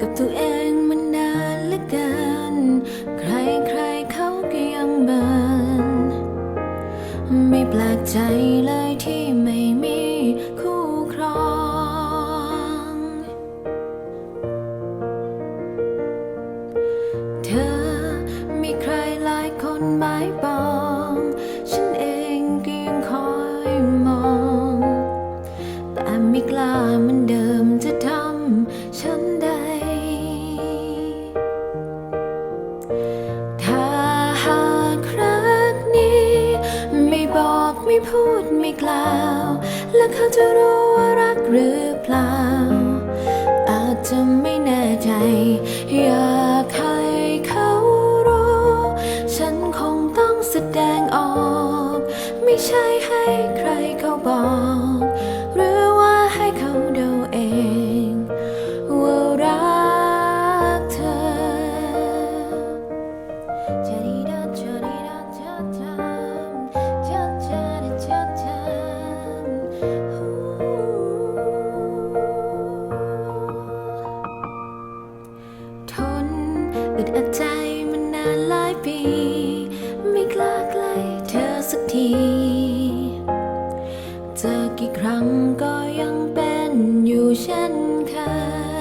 กับตัวเองมันนานเหลือเกิน ใครใครเขาก็ยังเบินไม่แปลกใจเลยที่ไม่มีคู่ครอง เธอมีใครหลายคนหมายปอง กล่าว แล้วเขาจะรู้ว่ารักหรือเปล่า อึดอัดใจมานานหลายปี ไม่กล้าใกล้เธอสักที เจอกี่ครั้งก็ยังเป็นอยู่เช่นเคย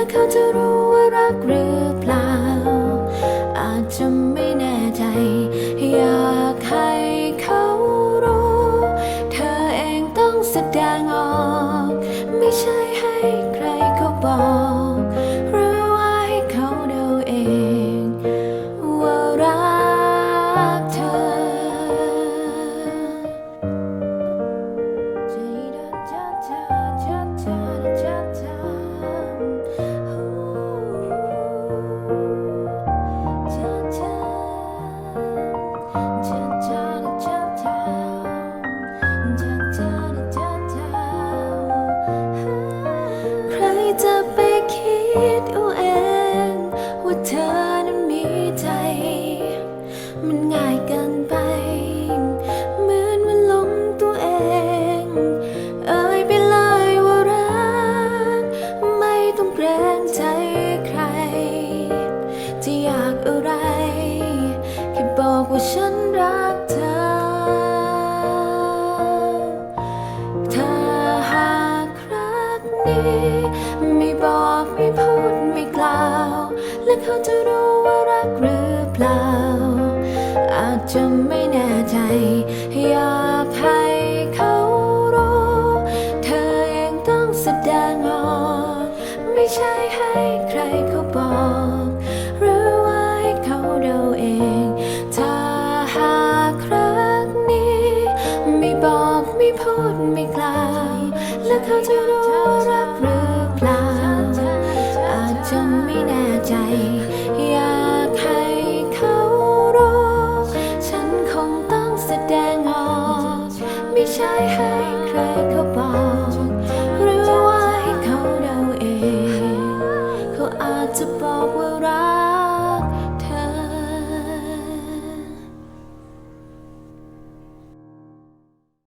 แล้วเขาจะรู้ว่ารักหรือเปล่า อาจจะไม่แน่ใจ อยากให้ จะรู้ว่ารักหรือเปล่า อาจจะไม่แน่ใจ อยากให้เขารู้ เธอเองต้องแสดงออกไม่ใช่ให้ใครเขาบอก หรือว่าให้เขาเดาเอง ถ้าหากรักนี้ ไม่บอกไม่พูดไม่กล่าว และเขาจะรู้ ใช่ให้ใครเขาบอก หรือว่าให้เขาเดาเอง เขาอาจจะบอกว่ารัก